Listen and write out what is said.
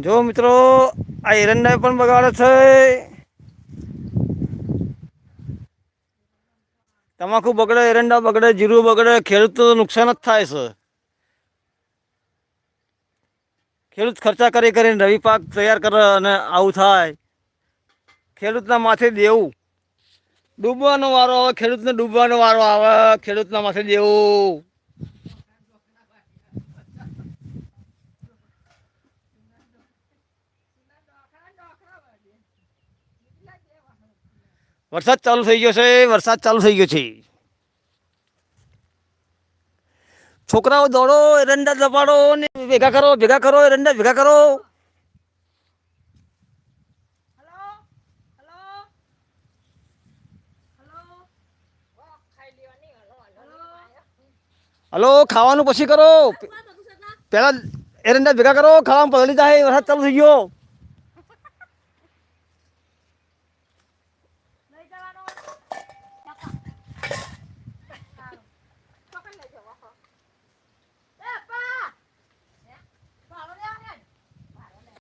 જો મિત્રો, આ એરંડા પણ બગાડે છે. તમાકુ બગડે, એરંડા બગડે, જીરું બગડે ખેડૂત નુકસાન જ થાય છે. ખેડૂત ખર્ચા કરી કરીને રવિ પાક તૈયાર કરે અને આવું થાય. ખેડૂતના માથે દેવું. ડૂબવાનો વારો આવે, ખેડૂતને ડૂબવાનો વારો આવે, ખેડૂતના માથે દેવું. વરસાદ ચાલુ થઈ ગયો છે વરસાદ ચાલુ થઈ ગયો છે. છોકરાઓ દોડો એરંડા દબાડો ને ભેગા કરો ભેગા કરો એરંડા ભેગા કરો. હલો ખાવાનું પછી કરો. પહેલાં એરંડા ભેગા કરો ખાવાનું પલળી જાય વરસાદ ચાલુ થઈ ગયો. Ahí se va a